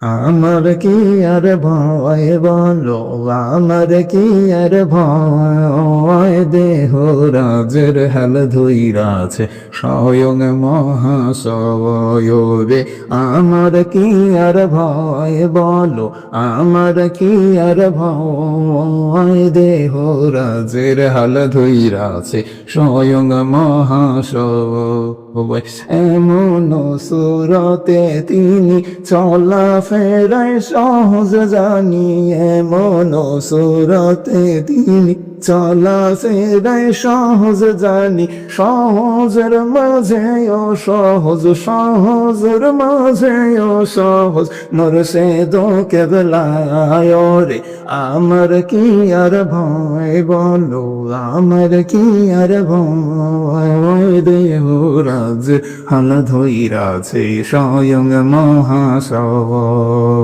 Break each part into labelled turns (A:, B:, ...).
A: আমার কি আর ভয় বলো? আমার কি আর ভয়? দেহ রাজের হাল ধুইরাছে, স্বয়ং মহাশয়রে। আমার কি আর ভয় বলো? আমার কি আর ভয়? দেহ রাজের হাল ধুইরাছে, স্বয়ং মহাশয় এমন সুরতে তিনি চলা ফেরায় সহজ জানি এমন সুরতে তিনি চলা ফেরায় সহজ জানি, সহজের মাঝে সহজ, সহজের মাঝে সহজ। মোর সে দো কেবলায় রে আমার কি আর ভয় বলো, আমার কি আর ভয় দেহ রাজ হাল ধৈরাছে স্বয়ং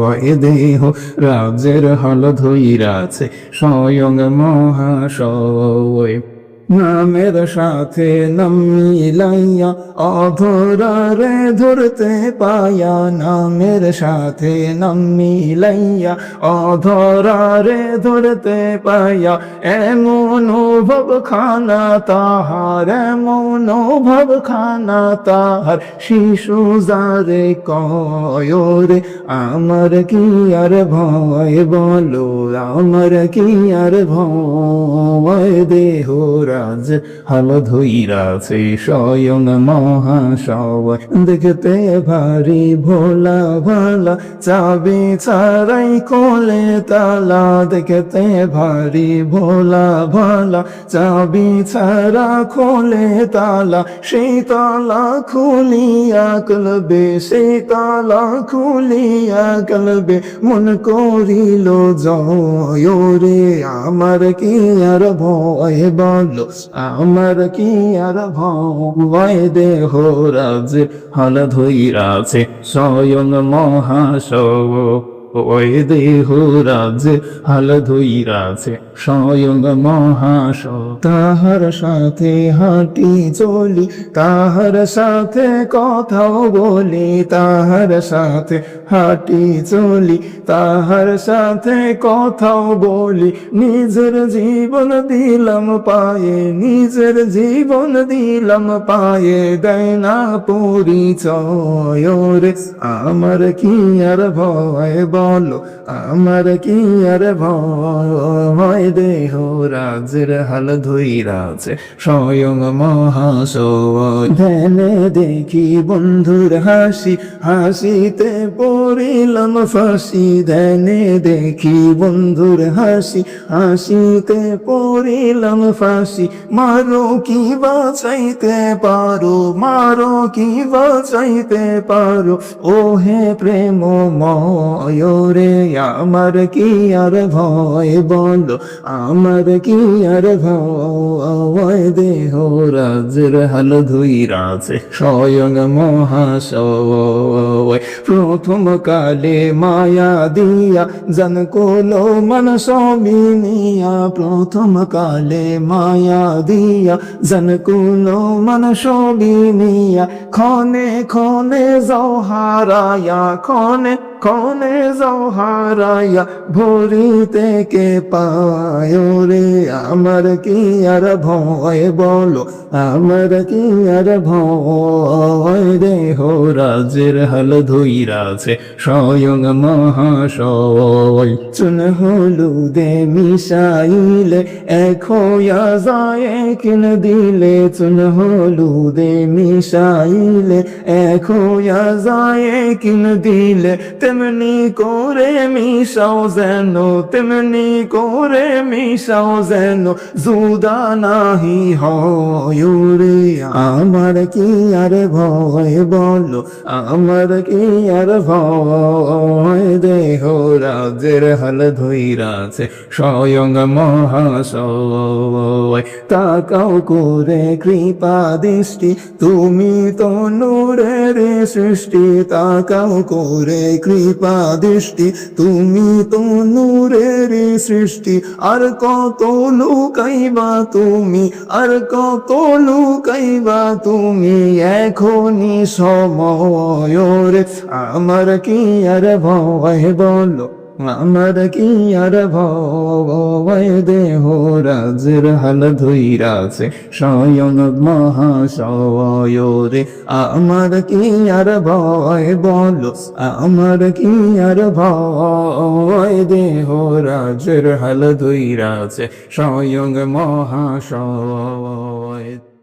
A: মহাশয় দেহ রাজের হল ধৈরাছে স্বয়ং মহাশয়। নামের সাথে নাম মিলাইয়া অধরারে ধরতে পায়া। নামের সাথে নাম মিলাইয়া অধরারে ধরতে পায়া। এমন ভব খানা তাহার, এমন ভব খানা তাহার। শিশু যারে কয় রে, আমার কি আর ভয়? বলো, আমার কি আর ভয়? দেহ রাজ হাল ধৈরাছে স্বয়ং মহাশয় দেখতে ভারী ভোলা ভালা, চাবি ছাড়াই কোলে তালা। দেখতে ভারী ভোলা ভালা, চাবি ছাড়া খোলে তালা। সেই তালা খুলিয়া কলবে সেই তালা খুলিয়া কলবে। মন করিল, জয় রে, আমার কি আর ভয় বলো? আমার কি আর ভয় দেহ রাজ হল ধৈরাছে স্বয়ং মহাশয়। ওই দেহ রাজ হাল ধৈরাছে স্বয়ং মহাশ তাহার সাথে হাঁটি চলি, তাহার সাথে কথাও বলি, তাহার সাথে হাঁটি চলি, তাহার সাথে কথাও বলি। নিজের জীবন দিলাম পায়ে, নিজের জীবন দিলাম পায়ে, দেয় না পরিচয় আমার কি আর ভয় বলো, আমার কি আর ভয়? দেহ রাজের হাল ধৈরাছে স্বয়ং মহাশয়। ধ্যানে দেখি বন্ধুর হাসি, হাসিতে পড়িলাম ফাঁসি। ধ্যানে দেখি বন্ধুর হাসি, হাসিতে পড়িলাম ফাঁসি। মারো কি বাঁচাইতে পারো, মারো কি বাঁচাইতে পারো? ও হে প্রেম ময়রে আমার কি আর ভয় বলো? আমার কি আর ভয়? দেহ রাজের হাল ধুইরাছে স্বয়ং মহাশয় প্রথম কালে মায়া দিয়া জন কোলো মন সবিনিয়া প্রথম কালে মায়া দিয়া জন কোলো মন সবিনিয়া ক্ষণে ক্ষণে যাও ক্ষণে ক্ষণে যাও হারায়া ভরিতে কে পায় রে আমার কি আর ভয়? বলো, আমার কি আর ভয়? দেহ রাজের হাল ধৈরাছে স্বয়ং মহাশয়। চুন হলুদে মিশাইলে হইয়া যায় কিন দিলে চুন হলুদে মিশাইলে হইয়া যায় কিন দিলে তেমনি করে মিশাও যেন, তেমনি করে মিশাও যেন। জুদা নাহি হয় আমার কি আর ভয় বলো? আমার কি আর ভয়? দেহ রাজের হাল ধৈরাছে, স্বয়ং মহাশয়। তাকাও করে কৃপা দৃষ্টি, তুমি তো নূরের সৃষ্টি। তাকাও করে কৃপা দৃষ্টি, তুমি তো নূরের সৃষ্টি। আর কত লুকাইবা তুমি? আর কত লুকাইবা তুমি এখনই সময় আমার কি আর ভয় বলো? আমার কি আর ভয়? দেহ রাজের হাল ধৈরাছে স্বয়ং মহাশয় রে। আমার কি আর ভয়? বল, আমার কি আর ভয়? দেহ রাজের হাল ধৈরাছে স্বয়ং মহাশয়।